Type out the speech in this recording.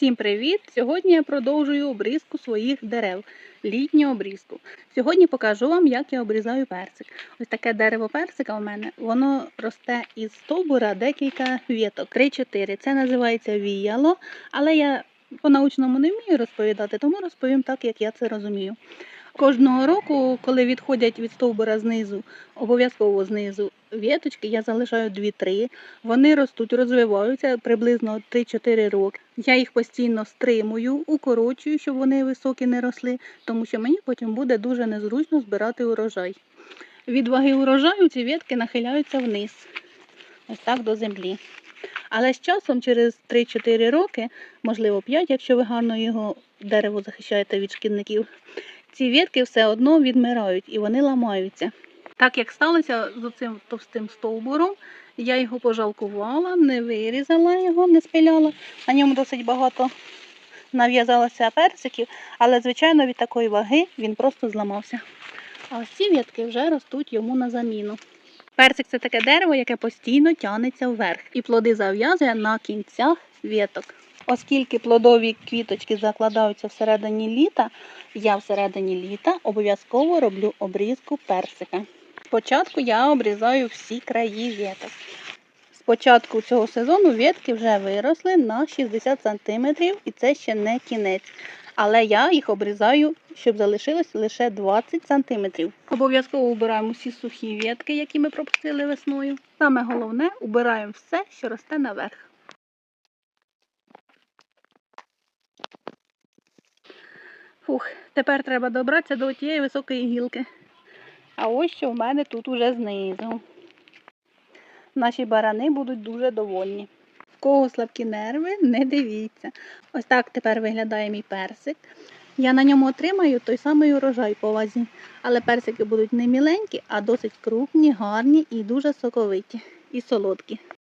Всім привіт! Сьогодні я продовжую обрізку своїх дерев, літню обрізку. Сьогодні покажу вам, як я обрізаю персик. Ось таке дерево персика у мене, воно росте із стовбура декілька віток, 3-4. Це називається віяло, але я по-научному не вмію розповідати, тому розповім так, як я це розумію. Кожного року, коли відходять від стовбура знизу, обов'язково знизу віточки, я залишаю 2-3. Вони ростуть, розвиваються приблизно 3-4 роки. Я їх постійно стримую, укорочую, щоб вони високі не росли, тому що мені потім буде дуже незручно збирати урожай. Від ваги урожаю ці ветки нахиляються вниз, ось так до землі. Але з часом, через 3-4 роки, можливо 5, якщо ви гарно його дерево захищаєте від шкідників, ці ветки все одно відмирають і вони ламаються. Так як сталося з цим товстим стовбуром, я його пожалкувала, не вирізала його, не спиляла. На ньому досить багато нав'язалося персиків, але, звичайно, від такої ваги він просто зламався. А ось ці ветки вже ростуть йому на заміну. Персик це таке дерево, яке постійно тягнеться вверх, і плоди зав'язує на кінцях веток. Оскільки плодові квіточки закладаються всередині літа, я всередині літа обов'язково роблю обрізку персика. Спочатку я обрізаю всі краї веток. З початку цього сезону ветки вже виросли на 60 см і це ще не кінець. Але я їх обрізаю, щоб залишилось лише 20 см. Обов'язково убираємо усі сухі ветки, які ми пропустили весною. Саме головне убираємо все, що росте наверх. Фух, тепер треба добратися до тієї високої гілки. А ось що в мене тут уже знизу. Наші барани будуть дуже довольні. В кого слабкі нерви, не дивіться. Ось так тепер виглядає мій персик. Я на ньому отримаю той самий урожай по вазі. Але персики будуть не міленькі, а досить крупні, гарні і дуже соковиті і солодкі.